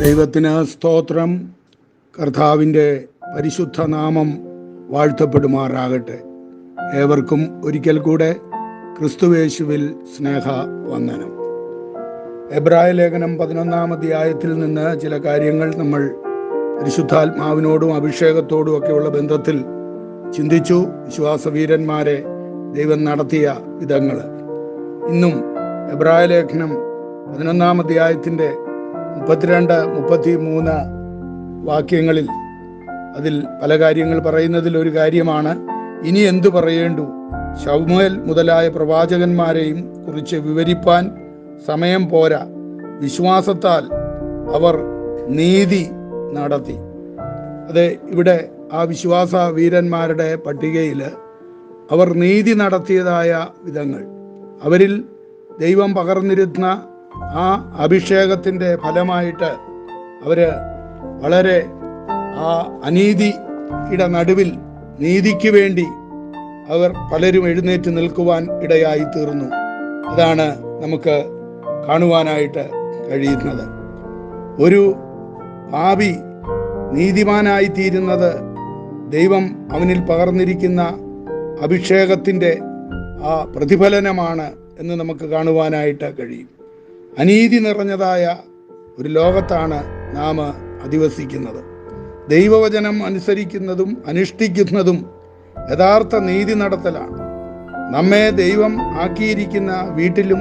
ദൈവത്തിന് സ്തോത്രം. കർത്താവിന്റെ പരിശുദ്ധ നാമം വാഴ്ത്തപ്പെടുമാറാകട്ടെ. ഏവർക്കും ഒരിക്കൽ കൂടെ ക്രിസ്തുവേശുവിൽ സ്നേഹ വന്ദനം എബ്രായ ലേഖനം പതിനൊന്നാം അധ്യായത്തിൽ നിന്ന് ചില കാര്യങ്ങൾ നമ്മൾ പരിശുദ്ധാത്മാവിനോടും അഭിഷേകത്തോടും ഒക്കെയുള്ള ബന്ധത്തിൽ ചിന്തിച്ചു. വിശ്വാസവീരന്മാരെ ദൈവം നടത്തിയ വിധങ്ങൾ. ഇന്നും എബ്രായ ലേഖനം പതിനൊന്നാം അധ്യായത്തിന്റെ മുപ്പത്തിരണ്ട് മുപ്പത്തി മൂന്ന് വാക്യങ്ങളിൽ അതിൽ പല കാര്യങ്ങൾ പറയുന്നതിൽ ഒരു കാര്യമാണ്. ഇനി എന്തു പറയേണ്ടു? ശൗമേൽ മുതലായ പ്രവാചകന്മാരെയും കുറിച്ച് വിവരിപ്പാൻ സമയം പോരാ. വിശ്വാസത്താൽ അവർ നീതി നടത്തി. അത് ഇവിടെ ആ വിശ്വാസ വീരന്മാരുടെ പട്ടികയിൽ അവർ നീതി നടത്തിയതായ വിധങ്ങൾ. അവരിൽ ദൈവം പകർന്നിരുന്ന ആ അഭിഷേകത്തിന്റെ ഫലമായിട്ട് അവർ വളരെ ആ അനീതിയുടെ നടുവിൽ നീതിക്ക് വേണ്ടി അവർ പലരും എഴുന്നേറ്റ് നിൽക്കുവാൻ ഇടയായി തീർന്നു. അതാണ് നമുക്ക് കാണുവാനായിട്ട് കഴിയുന്നത്. ഒരു ഭാവി നീതിമാനായി തീരുന്നത് ദൈവം അവനിൽ പകർന്നിരിക്കുന്ന അഭിഷേകത്തിന്റെ ആ പ്രതിഫലനമാണ് എന്ന് നമുക്ക് കാണുവാനായിട്ട് കഴിയും. അനീതി നിറഞ്ഞതായ ഒരു ലോകത്താണ് നാം അധിവസിക്കുന്നത്. ദൈവവചനം അനുസരിക്കുന്നതും അനുഷ്ഠിക്കുന്നതും യഥാർത്ഥ നീതി നടത്തലാണ്. നമ്മെ ദൈവം ആക്കിയിരിക്കുന്ന വീട്ടിലും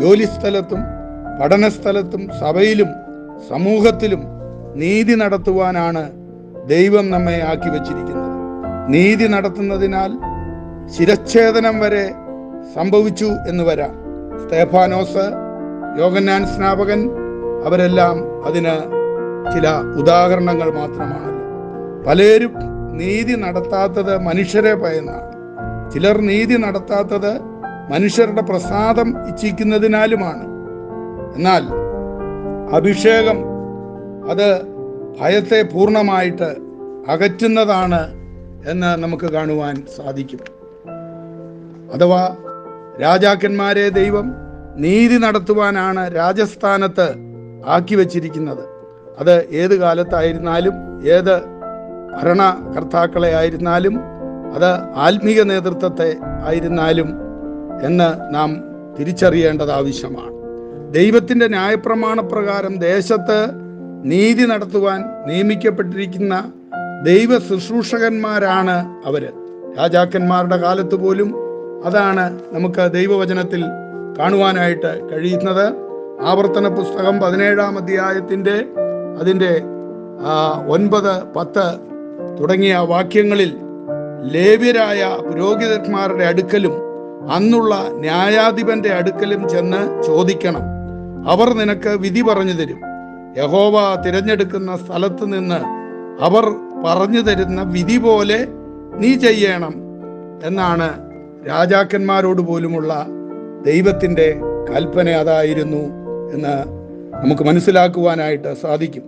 ജോലിസ്ഥലത്തും പഠനസ്ഥലത്തും സഭയിലും സമൂഹത്തിലും നീതി നടത്തുവാനാണ് ദൈവം നമ്മെ ആക്കി വച്ചിരിക്കുന്നത്. നീതി നടത്തുന്നതിനാൽ ശിരച്ഛേദനം വരെ സംഭവിച്ചു എന്ന് വരാം. സ്തേഫാനോസ് യോഗന്നാൻ സ്നാപകൻ അവരെല്ലാം അതിന് ചില ഉദാഹരണങ്ങൾ മാത്രമാണല്ലോ പലരും നീതി നടത്താത്തത് മനുഷ്യരെ ഭയന്നാണ്. ചിലർ നീതി നടത്താത്തത് മനുഷ്യരുടെ പ്രസാദം ഇച്ഛിക്കുന്നതിനാലുമാണ്. എന്നാൽ അഭിഷേകം അത് ഭയത്തെ പൂർണമായിട്ട് അകറ്റുന്നതാണ് എന്ന് നമുക്ക് കാണുവാൻ സാധിക്കും. അഥവാ രാജാക്കന്മാരെ ദൈവം നീതി നടത്തുവാനാണ് രാജസ്ഥാനത്ത് ആക്കി വച്ചിരിക്കുന്നത്. അത് ഏത് കാലത്തായിരുന്നാലും ഏത് ഭരണകർത്താക്കളെ ആയിരുന്നാലും അത് ആത്മീയ നേതൃത്വത്തെ ആയിരുന്നാലും എന്ന് നാം തിരിച്ചറിയേണ്ടത് ആവശ്യമാണ്. ദൈവത്തിന്റെ ന്യായപ്രമാണ പ്രകാരം ദേശത്ത് നീതി നടത്തുവാൻ നിയമിക്കപ്പെട്ടിരിക്കുന്ന ദൈവ ശുശ്രൂഷകന്മാരാണ് അവർ രാജാക്കന്മാരുടെ കാലത്ത് പോലും അതാണ് നമുക്ക് ദൈവവചനത്തിൽ കാണുവാനായിട്ട് കഴിയുന്നത് ആവർത്തന പുസ്തകം പതിനേഴാം അധ്യായത്തിന്റെ അതിന്റെ ഒൻപത് പത്ത് തുടങ്ങിയ വാക്യങ്ങളിൽ ലേവ്യരായ പുരോഹിതന്മാരുടെ അടുക്കലും അന്നുള്ള ന്യായാധിപന്റെ അടുക്കലും ചെന്ന് ചോദിക്കണം. അവർ നിനക്ക് വിധി പറഞ്ഞു തരും. യഹോവ തിരഞ്ഞെടുക്കുന്ന സ്ഥലത്ത് നിന്ന് അവർ പറഞ്ഞു തരുന്ന വിധി പോലെ നീ ചെയ്യണം എന്നാണ് രാജാക്കന്മാരോട് പോലുമുള്ള ദൈവത്തിന്റെ കൽപ്പന അതായിരുന്നു എന്ന് നമുക്ക് മനസ്സിലാക്കുവാനായിട്ട് സാധിക്കും.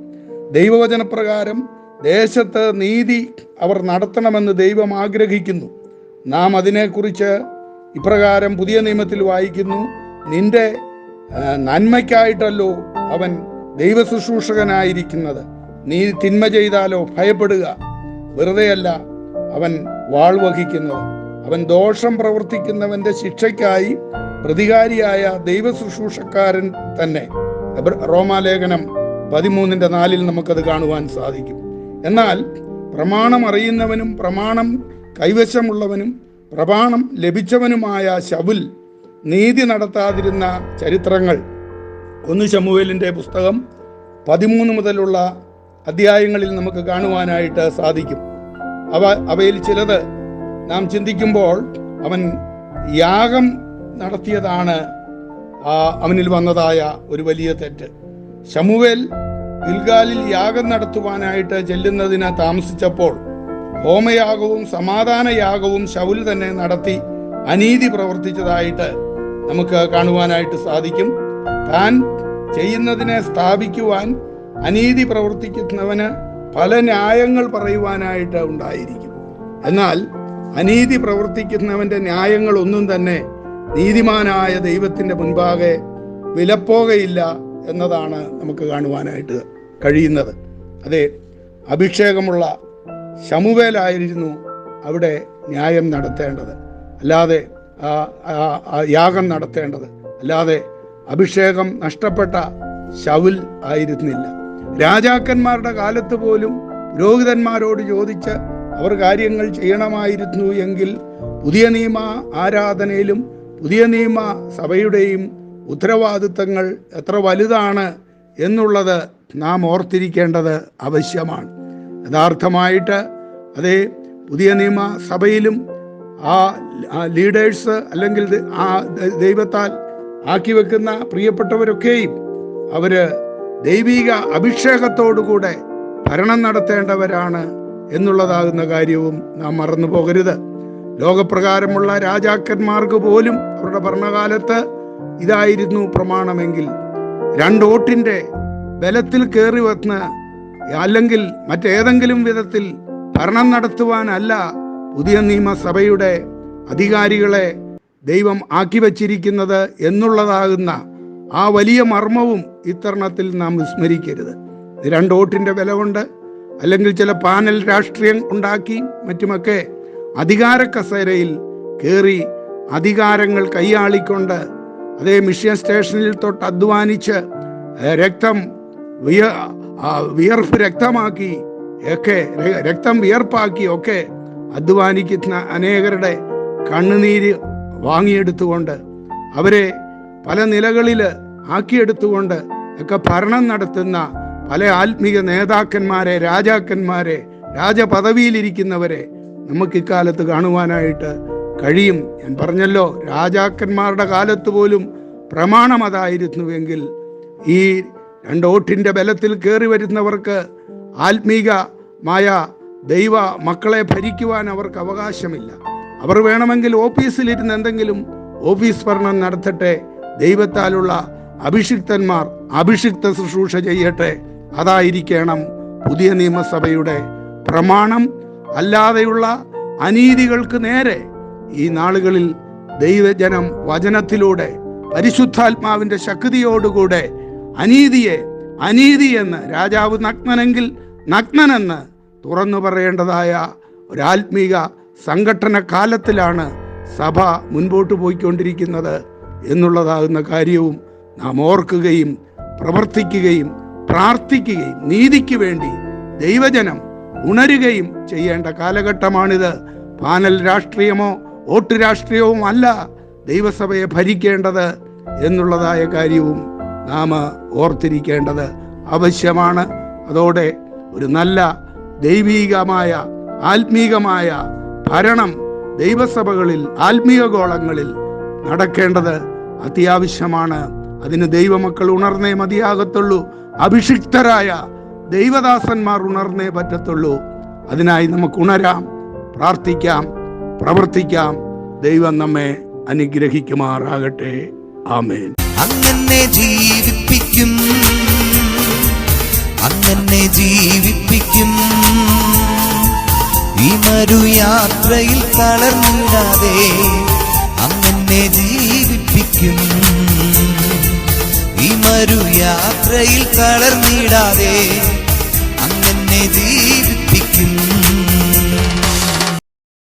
ദൈവവചനപ്രകാരം ദേശത്ത് നീതി അവർ നടത്തണമെന്ന് ദൈവം ആഗ്രഹിക്കുന്നു. നാം അതിനെക്കുറിച്ച് ഇപ്രകാരം പുതിയ നിയമത്തിൽ വായിക്കുന്നു. നിന്റെ നന്മയ്ക്കായിട്ടല്ലോ അവൻ ദൈവ ശുശ്രൂഷകനായിരിക്കുന്നത് നീ തിന്മ ചെയ്താലോ ഭയപ്പെടുക. വെറുതെയല്ല അവൻ വാൾ വഹിക്കുന്നത്. അവൻ ദോഷം പ്രവർത്തിക്കുന്നവന്റെ ശിക്ഷയ്ക്കായി പ്രതികാരിയായ ദൈവ ശുശ്രൂഷക്കാരൻ തന്നെ റോമാലേഖനം പതിമൂന്നിന്റെ നാലിൽ നമുക്കത് കാണുവാൻ സാധിക്കും. എന്നാൽ പ്രമാണം അറിയുന്നവനും പ്രമാണം കൈവശമുള്ളവനും പ്രമാണം ലഭിച്ചവനുമായ ശബുൽ നീതി നടത്താതിരുന്ന ചരിത്രങ്ങൾ. ഒന്ന് ശമുവേലിന്റെ പുസ്തകം പതിമൂന്ന് മുതലുള്ള അധ്യായങ്ങളിൽ നമുക്ക് കാണുവാനായിട്ട് സാധിക്കും. അവ അവയിൽ ചിലത് നാം ചിന്തിക്കുമ്പോൾ അവൻ യാഗം നടത്തിയതാണ് അവനിൽ വന്നതായ ഒരു വലിയ തെറ്റ്. ശമുവേൽ ഗിൽഗാലിൽ യാഗം നടത്തുവാനായിട്ട് ചെല്ലുന്നതിന് താമസിച്ചപ്പോൾ ഹോമയാഗവും സമാധാന യാഗവും ശൗൽ തന്നെ നടത്തി അനീതി പ്രവർത്തിച്ചതായിട്ട് നമുക്ക് കാണുവാനായിട്ട് സാധിക്കും. താൻ ചെയ്യുന്നതിനെ സ്ഥാപിക്കുവാൻ അനീതി പ്രവർത്തിക്കുന്നവന് പല ന്യായങ്ങൾ പറയുവാനായിട്ട് ഉണ്ടായിരിക്കും. എന്നാൽ അനീതി പ്രവർത്തിക്കുന്നവന്റെ ന്യായങ്ങൾ ഒന്നും തന്നെ നീതിമാനായ ദൈവത്തിന്റെ മുൻപാകെ വിലപ്പോകയില്ല എന്നതാണ് നമുക്ക് കാണുവാനായിട്ട് കഴിയുന്നത്. അതെ അഭിഷേകമുള്ള ശമുവേലായിരുന്നു അവിടെ ന്യായം നടത്തേണ്ടത്. അല്ലാതെ യാഗം നടത്തേണ്ടത്. അല്ലാതെ അഭിഷേകം നഷ്ടപ്പെട്ട ശവുൽ ആയിരുന്നില്ല. രാജാക്കന്മാരുടെ കാലത്ത് പോലും പുരോഹിതന്മാരോട് ചോദിച്ച് അവർ കാര്യങ്ങൾ ചെയ്യണമായിരുന്നു എങ്കിൽ പുതിയ നിയമ ആരാധനയിലും പുതിയ നിയമ സഭയുടെയും ഉത്തരവാദിത്തങ്ങൾ എത്ര വലുതാണ് എന്നുള്ളത് നാം ഓർത്തിരിക്കേണ്ടത് ആവശ്യമാണ്. യഥാർത്ഥമായിട്ട് അതേ പുതിയ നിയമ സഭയിലും ആ ലീഡേഴ്സ് അല്ലെങ്കിൽ ആ ദൈവത്താൽ ആക്കി വെക്കുന്ന പ്രിയപ്പെട്ടവരൊക്കെയും അവർ ദൈവിക അഭിഷേകത്തോടുകൂടെ ഭരണം നടത്തേണ്ടവരാണ് എന്നുള്ളതാകുന്ന കാര്യവും നാം മറന്നു പോകരുത് ലോകപ്രകാരമുള്ള രാജാക്കന്മാർക്ക് പോലും അവരുടെ ഭരണകാലത്ത് ഇതായിരുന്നു പ്രമാണമെങ്കിൽ. രണ്ടോട്ടിന്റെ ബലത്തിൽ കയറി വന്ന് അല്ലെങ്കിൽ മറ്റേതെങ്കിലും വിധത്തിൽ ഭരണം നടത്തുവാനല്ല പുതിയ നിയമസഭയുടെ അധികാരികളെ ദൈവം ആക്കി വച്ചിരിക്കുന്നത് എന്നുള്ളതാകുന്ന ആ വലിയ മർമ്മവും ഇത്തരണത്തിൽ നാം വിസ്മരിക്കരുത്. രണ്ട് വോട്ടിന്റെ വില കൊണ്ട് അല്ലെങ്കിൽ ചില പാനൽ രാഷ്ട്രീയം ഉണ്ടാക്കി മറ്റുമൊക്കെ അധികാര കസേരയിൽ കയറി അധികാരങ്ങൾ കൈയാളിക്കൊണ്ട് അതേ മിഷൻ സ്റ്റേഷനിൽ തൊട്ട് അധ്വാനിച്ച് രക്തം വിയ വിയർപ്പ് രക്തമാക്കി ഒക്കെ രക്തം വിയർപ്പാക്കി ഒക്കെ അധ്വാനിക്കുന്ന അനേകരുടെ കണ്ണുനീര് വാങ്ങിയെടുത്തുകൊണ്ട് അവരെ പല നിലകളിൽ ആക്കിയെടുത്തുകൊണ്ട് ഒക്കെ ഭരണം നടത്തുന്ന പല ആത്മീയ നേതാക്കന്മാരെ രാജാക്കന്മാരെ രാജപദവിയിലിരിക്കുന്നവരെ നമുക്ക് ഇക്കാലത്ത് കാണുവാനായിട്ട് കഴിയും. ഞാൻ പറഞ്ഞല്ലോ രാജാക്കന്മാരുടെ കാലത്ത് പോലും പ്രമാണം അതായിരുന്നുവെങ്കിൽ ഈ രണ്ടോട്ടിന്റെ ബലത്തിൽ കയറി വരുന്നവർക്ക് ആത്മീകമായ ദൈവ മക്കളെ ഭരിക്കുവാൻ അവർക്ക് അവകാശമില്ല. അവർ വേണമെങ്കിൽ ഓഫീസിലിരുന്ന് എന്തെങ്കിലും ഓഫീസ് ഭരണം നടത്തട്ടെ ദൈവത്താലുള്ള അഭിഷിക്തന്മാർ അഭിഷിക്ത ശുശ്രൂഷ ചെയ്യട്ടെ. അതായിരിക്കണം പുതിയ നിയമസഭയുടെ പ്രമാണം അല്ലാതെയുള്ള അനീതികൾക്ക് നേരെ ഈ നാളുകളിൽ ദൈവജനം വചനത്തിലൂടെ പരിശുദ്ധാത്മാവിന്റെ ശക്തിയോടുകൂടെ അനീതിയെ അനീതി എന്ന് രാജാവ് നഗ്നനെങ്കിൽ നഗ്നനെന്ന് തുറന്നു പറയേണ്ടതായ ഒരാത്മീക സംഘടന കാലത്തിലാണ് സഭ മുൻപോട്ട് പോയിക്കൊണ്ടിരിക്കുന്നത് എന്നുള്ളതാകുന്ന കാര്യവും നാം ഓർക്കുകയും പ്രവർത്തിക്കുകയും പ്രാർത്ഥിക്കുകയും നീതിക്ക് വേണ്ടി ദൈവജനം ഉണരുകയും ചെയ്യേണ്ട കാലഘട്ടമാണിത്. പാനൽ രാഷ്ട്രീയമോ വോട്ട് രാഷ്ട്രീയവും അല്ല ദൈവസഭയെ ഭരിക്കേണ്ടത് എന്നുള്ളതായ കാര്യവും നാം ഓർത്തിരിക്കേണ്ടത് ആവശ്യമാണ്. അതോടെ ഒരു നല്ല ദൈവീകമായ ആത്മീകമായ ഭരണം ദൈവസഭകളിൽ ആത്മീയ ഗോളങ്ങളിൽ നടക്കേണ്ടത് അത്യാവശ്യമാണ്. അതിന് ദൈവമക്കൾ ഉണർന്നേ മതിയാകത്തുള്ളൂ. അഭിഷിക്തരായ ദൈവദാസന്മാർ ഉണർന്നേ പറ്റത്തുള്ളൂ. അതിനായി നമുക്ക് ഉണരാം പ്രാർത്ഥിക്കാം പ്രവർത്തിക്കാം. ദൈവം നമ്മെ അനുഗ്രഹിക്കുമാറാകട്ടെ. ആമേൻ. അങ്ങനെ ജീവിപ്പിക്കും. അങ്ങനെ ജീവിപ്പിക്കും. ഈ മരുയാത്രയിൽ തളർന്നിടാതെ അങ്ങനെ ജീവിപ്പിക്കും. ഈ മരുയാത്രയിൽ തളർന്നിടാതെ জীব